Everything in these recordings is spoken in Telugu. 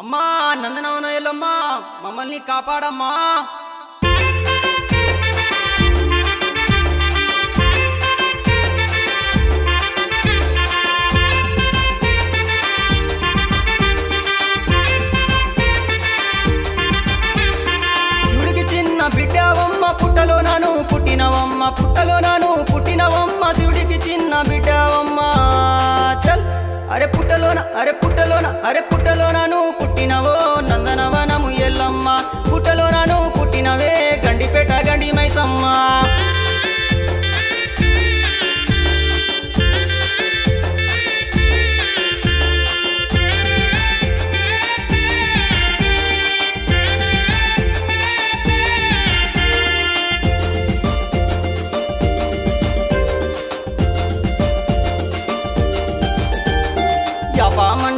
అమ్మా నందనవనయలమ్మా మమ్మల్ని కాపాడమ్మా. శివుడికి చిన్న బిడ్డవమ్మ పుట్టలో నాను పుట్టినవమ్మ పుట్టలో నాను పుట్టినవమ్మ శివుడికి చిన్న బిడ్డవమ్మ. చల్. అరే పుట్టలోన అరే పుట్టలోన అరే పుట్టలోన.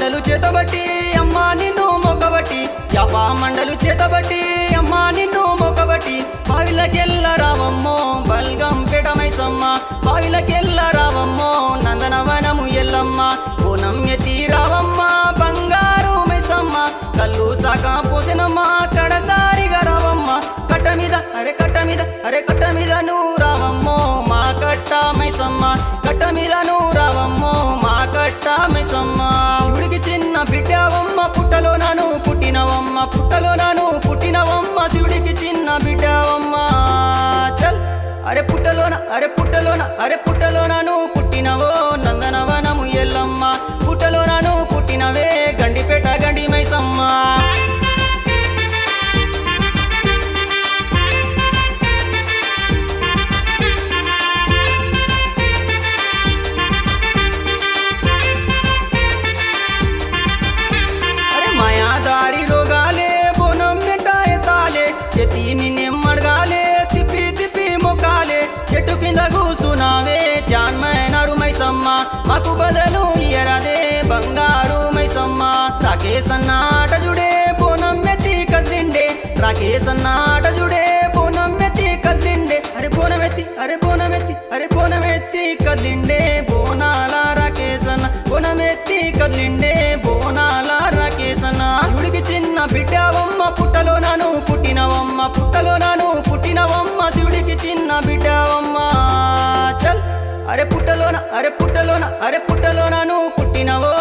మండలు చేతబట్టి అమ్మా నిన్ను మొక్కబట్టి యాపా మండలు చేతబట్టి అమ్మా నిన్ను మొక్కబట్టి బావిలకెళ్ళ రావమ్మో బల్గం పెటమైసమ్మ బావిలకెల్ల రావమ్మో నందనవనము ఎల్లమ్మ ఓనం ఎత్తి రావమ్మ బంగారు మైసమ్మ కళ్ళు సాక పోసినమ్మ కడసారిగా రావమ్మ కట్ట మీద అరే కట్ట మీద అరే కట్ట మీద పుట్టవమ్మ శివుడికి చిన్న బిడ్డవమ్మ. చల్. అరే పుట్టలోన అరే పుట్టలోన అరే పుట్టలోన నువ్వు పుట్టినవో. ఎత్తి నిన్నెమ్మడగాలే తిప్పి తిప్పి మొక్కాలే. చెట్టు కింద కూసునావే జాన్మైనారు మైసమ్మ మాకు బదలు ఇయరదే బంగారు మైసమ్మ. రాకేశన్న ఆట జుడే బోనం మెత్తి కదిలిండే. రాకేశన్న జుడే బోనం మెత్తి కదిలిండే. అరే బోనమెత్తి అరే బోనమెత్తి అరే బోనమెత్తి కదిలిండే. బోనాల రాకేశన్న బోనమెత్తి కదిలిండే. బోనాల రాకేశన్న గుడికి చిన్న బిడ్డవమ్మ పుట్టలో నాను పుట్టినవమ్మ పుట్టలో నాను పుట్టినవమ్మ శివుడికి చిన్న బిడ్డవమ్మ. చల్. అరే పుట్టలోన అరే పుట్టలోన అరే పుట్టలో నాను పుట్టినవో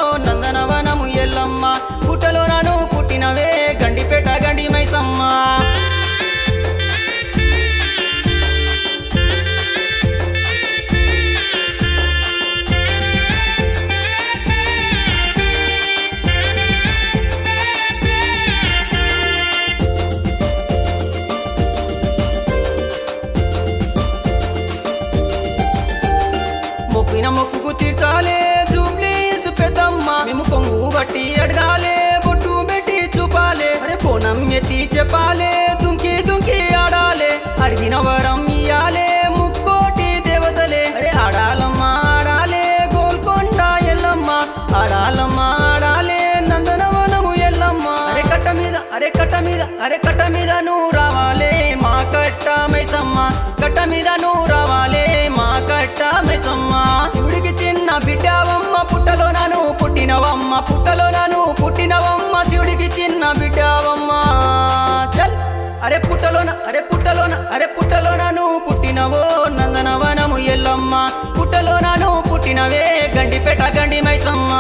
మొక్కిన చాలే తీర్చాలే జూబ్లీస్ పెద్దమ్మ. మేము కొంగు బట్టి అడగాలే బొట్టు పెట్టి చూపాలే. అరే పోనం ఎత్తి చెప్పాలే దుంకి దుంకి ఆడాలే. అడిగిన వరం ఇయ్యాలే ముక్కోటి దేవతలే. అరే ఆడాలమ్మ ఆడాలే గోల్కొండ ఎల్లమ్మ. ఆడాలమ్మ ఆడాలే నందనవనము ఎల్లమ్మ. అరే కట్ట మీద అరే కట్ట మీద అరే కట్ట మీద నువ్వు రావాలే మా కట్ట మైసమ్మ. కట్ట మీద నువ్వు రావాలే మా కట్ట పుట్టినవమ్మ పుట్టలో నాను పుట్టినవమ్మ శివుడికి చిన్న బిడ్డావమ్మ. చల్. అరే పుట్టలోన అరే పుట్టలోన అరే పుట్టలోన నువ్వు పుట్టినవో నందనవనము ఎల్లమ్మ. పుట్టలోన నువ్వు పుట్టినవే గండిపేట గండి మైసమ్మ